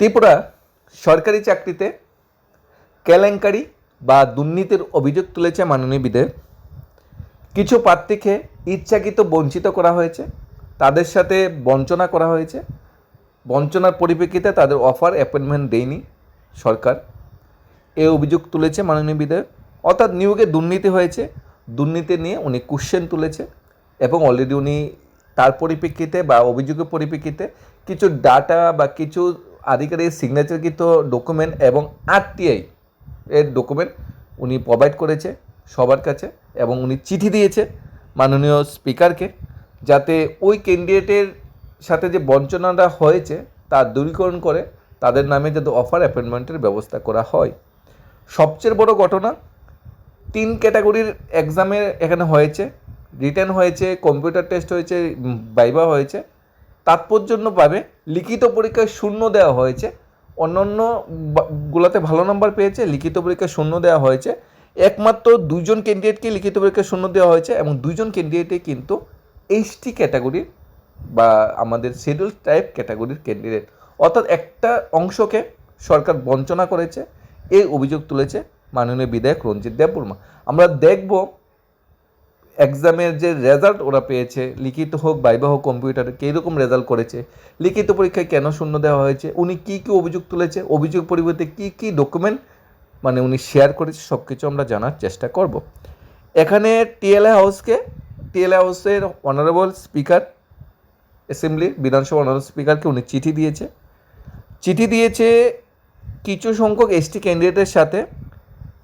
ত্রিপুরা সরকারি চাকরিতে কেলেঙ্কারি বা দুর্নীতির অভিযোগ তুলেছে মাননীয় বিধেয়ক। কিছু প্রার্থীকে ইচ্ছাকৃত বঞ্চিত করা হয়েছে, তাদের সাথে বঞ্চনা করা হয়েছে। বঞ্চনার পরিপ্রেক্ষিতে তাদের অফার অ্যাপয়েন্টমেন্ট দেয়নি সরকার। এ অভিযোগ তুলেছে মাননীয় অর্থাৎ নিয়োগে দুর্নীতি হয়েছে। দুর্নীতি নিয়ে উনি কোশ্চেন তুলেছে এবং অলরেডি উনি তার পরিপ্রেক্ষিতে বা অভিযোগের পরিপ্রেক্ষিতে কিছু ডাটা বা কিছু আধিকারিক সিগনেচারকৃত ডকুমেন্ট এবং আরটিআই এর ডকুমেন্ট উনি প্রোভাইড করেছে সবার কাছে এবং উনি চিঠি দিয়েছে মাননীয় স্পিকারকে যাতে ওই ক্যান্ডিডেটের সাথে যে বঞ্চনাটা হয়েছে তার দূরীকরণ করে তাদের নামে যাতে অফার অ্যাপয়েন্টমেন্টের ব্যবস্থা করা হয়। সবচেয়ে বড় ঘটনা, তিন ক্যাটাগরির এক্সামে এখানে হয়েছে রিটার্ন হয়েছে কম্পিউটার টেস্ট হয়েছে বাইবা হয়েছে। তাৎপর্যপূর্ণভাবে লিখিত পরীক্ষায় শূন্য দেওয়া হয়েছে। অন্যান্য গুলাতে ভালো নাম্বার পেয়েছে, লিখিত পরীক্ষায় শূন্য দেওয়া হয়েছে। একমাত্র দুজন ক্যান্ডিডেটকে লিখিত পরীক্ষায় শূন্য দেওয়া হয়েছে এবং দুজন ক্যান্ডিডেটে কিন্তু এইচটি ক্যাটাগরির বা আমাদের শিডিউল টাইপ ক্যাটাগরির ক্যান্ডিডেট অর্থাৎ একটা অংশকে সরকার বঞ্চনা করেছে, এই অভিযোগ তুলেছে মাননীয় বিধায়ক রঞ্জিত দেববর্মা। আমরা দেখব এক্সামের যে রেজাল্ট ওরা পেয়েছে, লিখিত হোক, বাইবা হোক কম্পিউটারে কীরকম রেজাল্ট করেছে, লিখিত পরীক্ষায় কেন শূন্য দেওয়া হয়েছে, উনি কী কী অভিযোগ তুলেছে, অভিযোগ পরিবর্তে কী কী ডকুমেন্ট মানে উনি শেয়ার করেছে সব কিছু আমরা জানার চেষ্টা করব। এখানে টিএলএ হাউসকে টিএলএ হাউসের অনারেবল স্পিকার অ্যাসেম্বলির বিধানসভা অনারেবল স্পিকারকে উনি চিঠি দিয়েছে। চিঠি দিয়েছে কিছু সংখ্যক এসটি ক্যান্ডিডেটের সাথে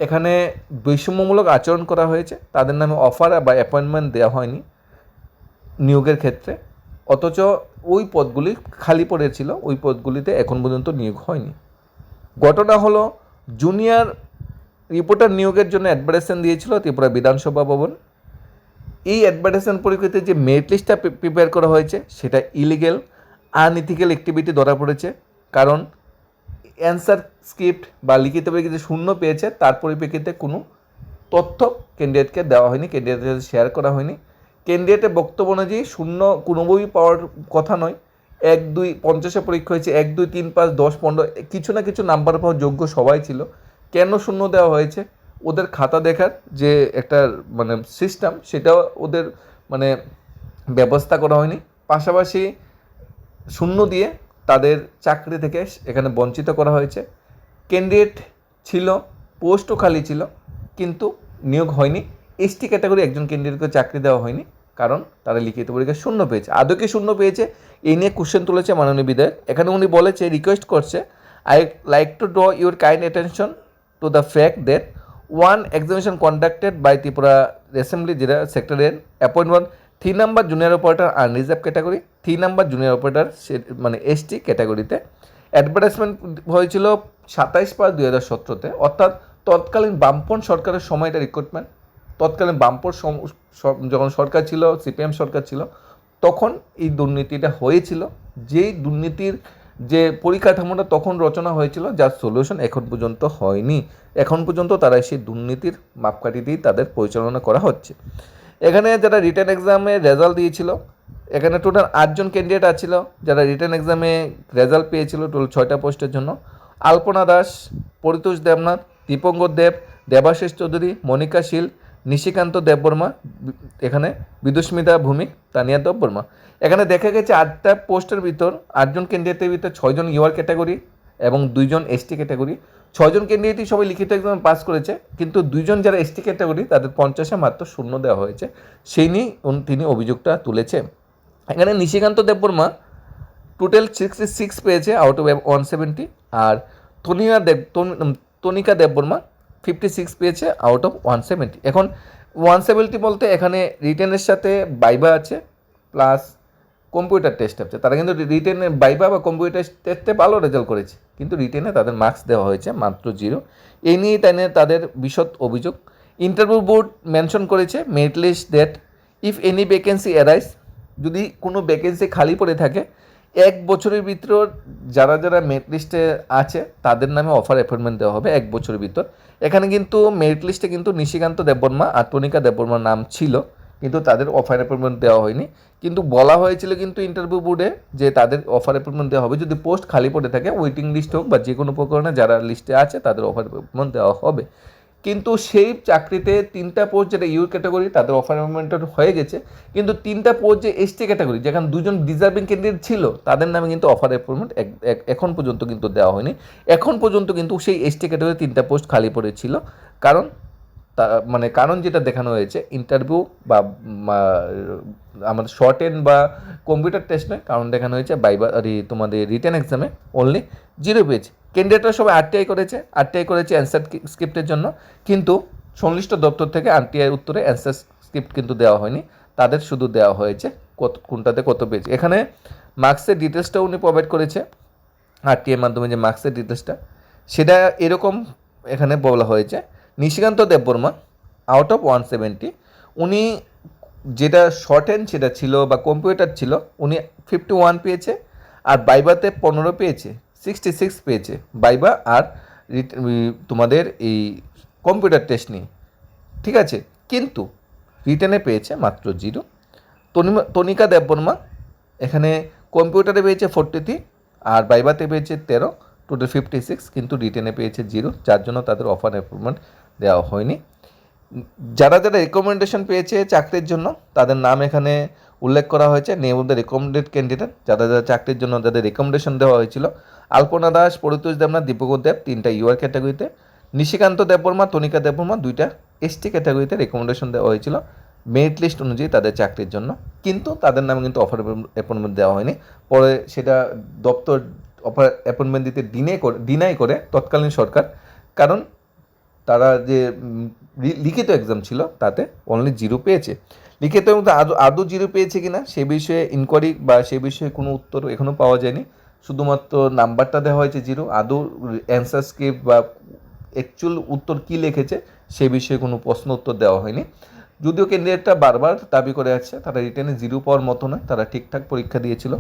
এখানে বৈষম্যমূলক আচরণ করা হয়েছে। তাদের নামে অফার বা অ্যাপয়েন্টমেন্ট দেওয়া হয়নি নিয়োগের ক্ষেত্রে। অথচ ওই পদগুলি খালি পড়েছিল, ওই পদগুলিতে এখন পর্যন্ত নিয়োগ হয়নি। ঘটনা হলো জুনিয়র রিপোর্টার নিয়োগের জন্য অ্যাডভার্টাইজমেন্ট দিয়েছিল ত্রিপুরা বিধানসভা ভবন। এই অ্যাডভার্টাইজমেন্ট পরিপ্রেক্ষিতে যে মেরিট লিস্টটা প্রিপেয়ার করা হয়েছে, সেটা ইলিগেল আনইথিক্যাল অ্যাক্টিভিটি ধরা পড়েছে। কারণ অ্যান্সার স্ক্রিপ্ট বা লিখিত পরীক্ষিতে শূন্য পেয়েছে, তার পরিপ্রেক্ষিতে কোনো তথ্য ক্যান্ডিডেটকে দেওয়া হয়নি ক্যান্ডিডেটের সাথে শেয়ার করা হয়নি। ক্যান্ডিডেটের বক্তব্য অনুযায়ী শূন্য কোনো বই পাওয়ার কথা নয়। এক, দুই, পঞ্চাশে পরীক্ষা হয়েছে, এক, দুই, তিন, পাঁচ, দশ, পনেরো, কিছু না কিছু নাম্বার পাওয়ার যোগ্য সবাই ছিল। কেন শূন্য দেওয়া হয়েছে? ওদের খাতা দেখার যে একটা মানে সিস্টেম সেটাও ওদের মানে ব্যবস্থা করা হয়নি। পাশাপাশি শূন্য দিয়ে তাদের চাকরি থেকে এখানে বঞ্চিত করা হয়েছে। ক্যান্ডিডেট ছিল পোস্টও খালি ছিল, কিন্তু নিয়োগ হয়নি। এসটি ক্যাটাগরি একজন ক্যান্ডিডেটকে চাকরি দেওয়া হয়নি, কারণ তারা লিখিত পরীক্ষা শূন্য পেয়েছে। আদৌ কি শূন্য পেয়েছে, এই নিয়ে কোশ্চেন তুলেছে মাননীয় বিধায়ক। এখানে উনি বলেছে রিকোয়েস্ট করছে I like to draw your kind attention to the fact that one examination conducted by Tripura assembly জেলা সেক্টরের appointment three number junior operator unreserved category. Three number junior operator মানে এসটি ক্যাটাগরিতে। অ্যাডভার্টাইজমেন্ট হয়েছিল সাতাইশ পাঁচ দুই হাজার সতেরোতে। অর্থাৎ তৎকালীন বামপন সরকারের সময় এটা রিক্রুটমেন্ট তৎকালীন বামপন যখন সরকার ছিল সিপিএম সরকার ছিল, তখন এই দুর্নীতিটা হয়েছিল। যেই দুর্নীতির যে পরিকাঠামোটা তখন রচনা হয়েছিল, যার সলিউশন এখন পর্যন্ত হয়নি। এখন পর্যন্ত তারা সেই দুর্নীতির মাপকাঠি দিয়ে তাদের পরিচালনা করা হচ্ছে। এখানে যারা রিটার্ন এক্সামে রেজাল্ট দিয়েছিল, এখানে টোটাল আটজন ক্যান্ডিডেট আছিল, যারা রিটার্ন এক্সামে রেজাল্ট পেয়েছিল টোটাল ছয়টা পোস্টের জন্য। আলপনা দাস, পরিতোষ দেবনাথ, দীপঙ্কর দেব, দেবাশিস চৌধুরী, মনিকা শীল, নিশিকান্ত দেববর্মা, এখানে বিদুস্মিতা ভূমিক, তানিয়া দেববর্মা। এখানে দেখা গেছে আটটা পোস্টের ভিতর আটজন ক্যান্ডিডেটের ভিতর ছয়জন ইউআর ক্যাটাগরি এবং দুইজন এসটি ক্যাটাগরি ছয়জন ক্যান্ডিডেটই সবাই লিখিত এক্সাম পাস করেছে, কিন্তু দুইজন যারা এসটি ক্যাটাগরি তাদের পঞ্চাশে মাত্র শূন্য দেওয়া হয়েছে। সেই নিয়েই তিনি অভিযোগটা তুলেছে। এখানে Nishikanta Debbarma total sixty six পেয়েছে আউট অফ ওয়ান সেভেন্টি আর তনিয়া দেব তন- তনিকা দেববর্মা ফিফটি সিক্স পেয়েছে আউট অফ ওয়ান সেভেন্টি এখন ওয়ান সেভেন্টি বলতে এখানে রিটেনের সাথে বাইবা আছে প্লাস কম্পিউটার টেস্ট আছে তারা কিন্তু রিটেনে বাইবা বা কম্পিউটার টেস্টে ভালো রেজাল্ট করেছে। কিন্তু রিটেনে তাদের মার্কস দেওয়া হয়েছে মাত্র জিরো এই নিয়ে তাই তাদের বিশদ অভিযোগ। ইন্টারভিউ বোর্ড মেনশন করেছে merit list that if any vacancy arise যদি কোনো ভ্যাকেন্সি খালি পড়ে থাকে, এক বছরের ভিতর যারা যারা মেরিট লিস্টে আছে, তাদের নামে অফার অ্যাপয়েন্টমেন্ট দেওয়া হবে এক বছরের ভিতর। এখানে কিন্তু মেরিট লিস্টে কিন্তু নিশিকান্ত দেববর্মা আর তনিকা দেববর্মার নাম ছিল। কিন্তু তাদের অফার অ্যাপয়েন্টমেন্ট দেওয়া হয়নি। কিন্তু বলা হয়েছিল কিন্তু ইন্টারভিউ বোর্ডে যে তাদের অফার অ্যাপয়েন্টমেন্ট দেওয়া হবে। যদি পোস্ট খালি পড়ে থাকে ওয়েটিং লিস্ট হোক বা যে কোনো প্রকারে যারা লিস্টে আছে, তাদের অফার অ্যাপয়েন্টমেন্ট দেওয়া হবে। কিন্তু সেই চাকরিতে তিনটা পোস্ট যেটা ইউ ক্যাটাগরি তাদের অফার অ্যাপয়েন্টমেন্ট হয়ে গেছে। কিন্তু তিনটা পোস্ট যে এসটি ক্যাটাগরি যেখানে দুজন ডিজার্ভিং ক্যান্ডিডেট ছিল, তাদের নামে কিন্তু অফার অ্যাপয়েন্টমেন্ট এখন পর্যন্ত কিন্তু দেওয়া হয়নি। এখন পর্যন্ত কিন্তু সেই এসটি ক্যাটাগরি তিনটা পোস্ট খালি পড়েছিল। কারণ তা মানে কারণ যেটা দেখানো হয়েছে ইন্টারভিউ বা আমাদের শর্ট এন্ড বা কম্পিউটার টেস্ট নয়, কারণ দেখানো হয়েছে বাইবা আরে তোমাদের রিটার্ন এক্সামে অনলি জিরো পেজ ক্যান্ডিডেটরা সবাই আরটিআই করেছে আরটিআই করেছে অ্যান্সার স্ক্রিপ্টের জন্য, কিন্তু সংশ্লিষ্ট দপ্তর থেকে আরটিআই উত্তরে অ্যান্সার স্ক্রিপ্ট কিন্তু দেওয়া হয়নি, তাদের শুধু দেওয়া হয়েছে কত, কোনটাতে কত পেজ এখানে মার্কসের ডিটেলসটাও উনি প্রোভাইড করেছে আরটিআই মাধ্যমে যে মার্কসের ডিটেলসটা সেটা এরকম এখানে বলা হয়েছে। Nishikanta Debbarma out of one seventy উনি যেটা শর্ট হ্যান্ড সেটা ছিল বা কম্পিউটার ছিল, উনি ফিফটি ওয়ান পেয়েছে আর বাইবাতে পনেরো পেয়েছে সিক্সটি সিক্স পেয়েছে। বাইবা আর তোমাদের এই কম্পিউটার টেস্ট নিয়ে। ঠিক আছে? কিন্তু রিটেনে পেয়েছে মাত্র জিরো তনিমা, তনিকা দেববর্মা এখানে কম্পিউটারে পেয়েছে ফোরটি থ্রি আর বাইবাতে পেয়েছে তেরো টোটাল ফিফটি সিক্স কিন্তু রিটেনে পেয়েছে জিরো যার জন্য তাদের অফার অ্যাপয়েন্টমেন্ট দেওয়া হয়নি। যারা যারা রেকমেন্ডেশন পেয়েছে চাকরির জন্য, তাদের নাম এখানে উল্লেখ করা হয়েছে। Name of the recommended candidate যারা যারা চাকরির জন্য যাদের রেকমেন্ডেশন দেওয়া হয়েছিল, আলপনা দাস, পরিতোষ দেবনাথ দীপক দেব, তিনটা ইউআর ক্যাটাগরিতে নিশিকান্ত দেববর্মা, তনিকা দেববর্মা, দুইটা এসটি ক্যাটাগরিতে রেকমেন্ডেশন দেওয়া হয়েছিল। মেরিট লিস্ট অনুযায়ী তাদের চাকরির জন্য, কিন্তু তাদের নামে কিন্তু অফার অ্যাপয়েন্টমেন্ট দেওয়া হয়নি। পরে সেটা দপ্তর অফার অ্যাপয়েন্টমেন্ট দিতে ডিনে করে ডিনাই করে তৎকালীন সরকার। কারণ তারা যে লিখিত এক্সাম ছিল তাতে অনলি জিরো পেয়েছে। লিখিত মধ্যে আদৌ আদৌ জিরো পেয়েছে কি না সে বিষয়ে ইনকোয়ারি বা সে বিষয়ে কোনো উত্তর এখনও পাওয়া যায়নি। শুধুমাত্র নাম্বারটা দেওয়া হয়েছে জিরো আদৌ অ্যান্সার স্ক্রিপ্ট বা অ্যাকচুয়াল উত্তর কী লিখেছে সে বিষয়ে কোনো প্রশ্ন উত্তর দেওয়া হয়নি। যদিও ক্যান্ডিডেটটা বারবার দাবি করে আছে তারা রিটার্নে জিরো পাওয়ার মতো নয়, তারা ঠিকঠাক পরীক্ষা দিয়েছিল।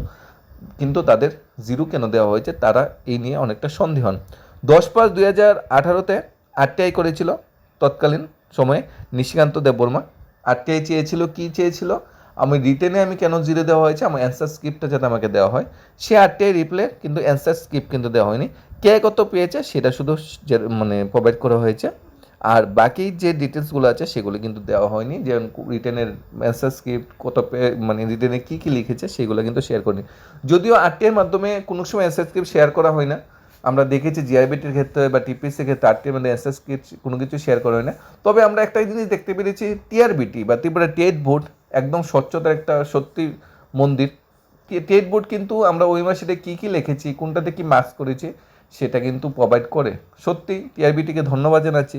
কিন্তু তাদের জিরো কেন দেওয়া হয়েছে তারা এই নিয়ে অনেকটা সন্দেহন দশ পাঁচ দুই হাজার আঠারোতে আরটিআই করেছিল তৎকালীন সময়ে নিশিকান্ত দেববর্মা আরটিআই চেয়েছিল, কি চেয়েছিল? আমি রিটেনে আমি কেন জিরো দেওয়া হয়েছে? আমার অ্যান্সার স্ক্রিপ্টটা যাতে আমাকে দেওয়া হয়। সে আরটিআই রিপ্লে কিন্তু অ্যান্সার স্ক্রিপ্ট কিন্তু দেওয়া হয়নি। কে কত পেয়েছে সেটা শুধু মানে প্রোভাইড করা হয়েছে। আর বাকি যে ডিটেলসগুলো আছে সেগুলো কিন্তু দেওয়া হয়নি। যে রিটেনের অ্যান্সার স্ক্রিপ্ট কত মানে রিটেনে কী কী লিখেছে সেগুলো কিন্তু শেয়ার করিনি। যদিও আরটিআইয়ের মাধ্যমে কোনো সময় অ্যান্সার স্ক্রিপ্ট শেয়ার করা হয় না আমরা দেখেছি জিআইবিটির ক্ষেত্রে বা টিপিসির ক্ষেত্রে আরটিআই মানে স্ক্রিপ্ট কোনো কিছু শেয়ার করা হয় না তবে আমরা একটা জিনিস দেখতে পেরেছি টিআরবিটি বা ত্রিপুরা টেট বোর্ড একদম স্বচ্ছতার একটা সত্যি মন্দির। টেট বোর্ড কিন্তু আমরা ওই মাসে কী কী লিখেছি, কোনটাতে কী মার্কস করেছি, সেটা কিন্তু প্রোভাইড করে। সত্যি টিআরবিটিকে ধন্যবাদ জানাচ্ছি।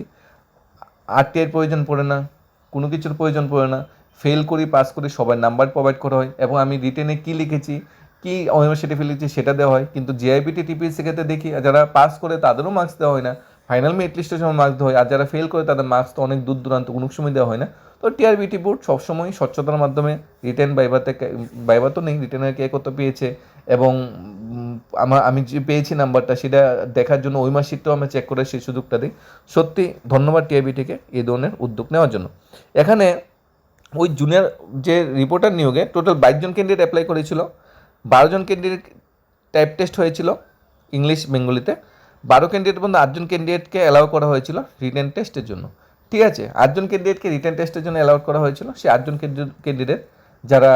আরটিআইয়ের প্রয়োজন পড়ে না, কোনো কিছুর প্রয়োজন পড়ে না। ফেল করি পাস করি, সবার নাম্বার প্রোভাইড করা হয়। এবং আমি রিটেনে কী লিখেছি কী ফেলেছি সেটা দেওয়া হয়, কিন্তু জিআইবিটি টিপিএসসি ক্ষেত্রে দেখি যারা পাস করে তাদেরও মার্কস দেওয়া হয় না। ফাইনাল মেরিট লিস্টের সময় মার্কস দেওয়া হয়, আর যারা ফেল করে তাদের মার্কস তো অনেক দূর দূরান্ত, কোনো সময় দেওয়া হয় না। তো টিআরবিটি বোর্ড সবসময় স্বচ্ছতার মাধ্যমে রিটেন বাইবাতে বাইবা তো নেই রিটার্নের কে কত পেয়েছে, এবং আমার, আমি যে পেয়েছি নাম্বারটা, সেটা দেখার জন্য ওই মাসিকটাও আমি চেক করে সেই সুযোগটা দিই। সত্যি ধন্যবাদ টিআইবিটিকে এই ধরনের উদ্যোগ নেওয়ার জন্য। এখানে ওই জুনিয়র যে রিপোর্টার নিয়োগে টোটাল বাইশ জন ক্যান্ডিডেট অ্যাপ্লাই করেছিল। বারো জন ক্যান্ডিডেট টাইপ টেস্ট হয়েছিল ইংলিশ বেঙ্গলিতে বারো ক্যান্ডিডেট মধ্যে আটজন ক্যান্ডিডেটকে অ্যালাউ করা হয়েছিল রিটেন টেস্টের জন্য। ঠিক আছে, আটজন ক্যান্ডিডেটকে রিটেন টেস্টের জন্য অ্যালাউ করা হয়েছিল। সেই আটজন ক্যান্ডিডেট যারা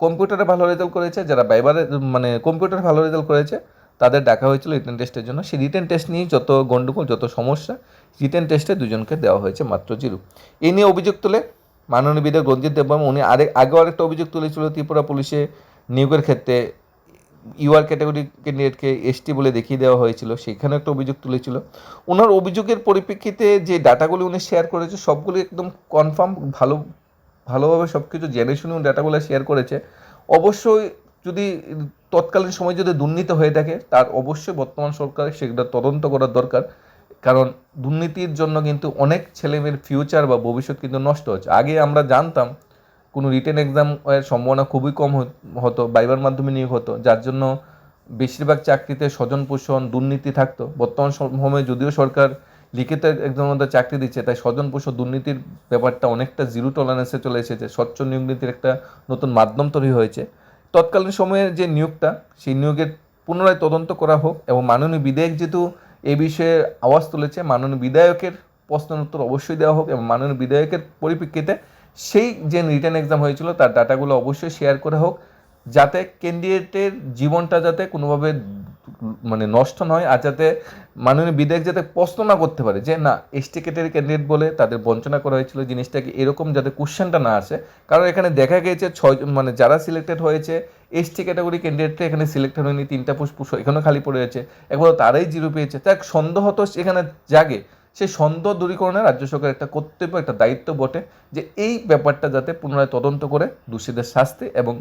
কম্পিউটারে ভালো রেজাল্ট করেছে, যারা বাইবারে মানে কম্পিউটারে ভালো রেজাল্ট করেছে, তাদের ডাকা হয়েছিল রিটেন টেস্টের জন্য। সেই রিটেন টেস্ট নিয়ে যত গণ্ডগোল যত সমস্যা রিটেন টেস্টে দুজনকে দেওয়া হয়েছে মাত্র জিরো। এ নিয়ে অভিযোগ তুলে মাননীয় বিধায়ক রঞ্জিত দেববর্মা। উনি আরেক আগেও আরেকটা অভিযোগ তুলেছিল ত্রিপুরা পুলিশে নিয়োগের ক্ষেত্রে ইউআর ক্যাটাগরি ক্যান্ডিডেটকে এসটি বলে দেখিয়ে দেওয়া হয়েছিল, সেখানেও একটা অভিযোগ তুলেছিল। ওনার অভিযোগের পরিপ্রেক্ষিতে যে ডাটাগুলি উনি শেয়ার করেছে, সবগুলি একদম কনফার্ম ভালো, ভালোভাবে সব কিছু জেনে শুনে ডাটাগুলো শেয়ার করেছে। অবশ্যই যদি তৎকালীন সময় যদি দুর্নীতি হয়ে থাকে, তার অবশ্যই বর্তমান সরকার সেটা তদন্ত করার দরকার। কারণ দুর্নীতির জন্য কিন্তু অনেক ছেলেমেয়ের ফিউচার বা ভবিষ্যৎ কিন্তু নষ্ট হচ্ছে। আগে আমরা জানতাম কোনো রিটেন এক্সাম এর সম্ভাবনা খুবই কম হত- বাইবার মাধ্যমে নিয়োগ হতো, যার জন্য বেশিরভাগ চাকরিতে স্বজন পোষণ দুর্নীতি থাকতো। বর্তমান সময়ে যদিও সরকার লিখিত একজন চাকরি দিচ্ছে, তাই স্বজন পোষ দুর্নীতির ব্যাপারটা অনেকটা জিরো টলারেন্সে চলে এসেছে, স্বচ্ছ নিয়োগ নীতির একটা নতুন মাধ্যম তৈরি হয়েছে। তৎকালীন সময়ে যে নিয়োগটা, সেই নিয়োগের পুনরায় তদন্ত করা হোক এবং মাননীয় বিধায়ক যেহেতু এ বিষয়ে আওয়াজ তুলেছে, মাননীয় বিধায়কের প্রশ্নের উত্তর অবশ্যই দেওয়া হোক এবং মাননীয় বিধায়কের পরিপ্রেক্ষিতে সেই যে রিটার্ন এক্সাম হয়েছিল, তার ডাটাগুলো অবশ্যই শেয়ার করা হোক, যাতে ক্যান্ডিডেটের জীবনটা যাতে কোনোভাবে মানে নষ্ট নয়, আর যাতে মাননীয় বিধায়ক যাতে প্রশ্ন না করতে পারে যে, না এস টিকেটের ক্যান্ডিডেট বলে তাদের বঞ্চনা করা হয়েছিল, জিনিসটাকে এরকম যাতে কোশ্চেনটা না আসে। কারণ এখানে দেখা গিয়েছে ছয় মানে যারা সিলেক্টেড হয়েছে এস টি ক্যাটাগরি ক্যান্ডিডেটটা এখানে সিলেক্টেড হয়নি, তিনটা পুষ্পুষ এখানেও খালি পড়ে আছে। একবার তারাই জিরো পেয়েছে। তার সন্দেহ তো এখানে জাগে। সেই সন্দেহ দূরীকরণে রাজ্য সরকারের একটা কর্তব্য, একটা দায়িত্ব বটে যে এই ব্যাপারটা যাতে পুনরায় তদন্ত করে দোষীদের শাস্তি এবং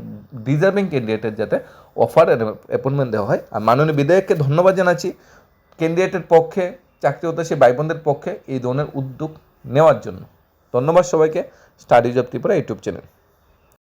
ডিজার্ভিং ক্যান্ডিডেটের যাতে অফার অ্যাপয়েন্টমেন্ট দেওয়া হয়। আর মাননীয় বিধায়ককে ধন্যবাদ জানাচ্ছি। ক্যান্ডিডেটের পক্ষে চাকরি সেই ভাই বোনদের পক্ষে এই ধরনের উদ্যোগ নেওয়ার জন্য। ধন্যবাদ সবাইকে। Studies of Tripura YouTube channel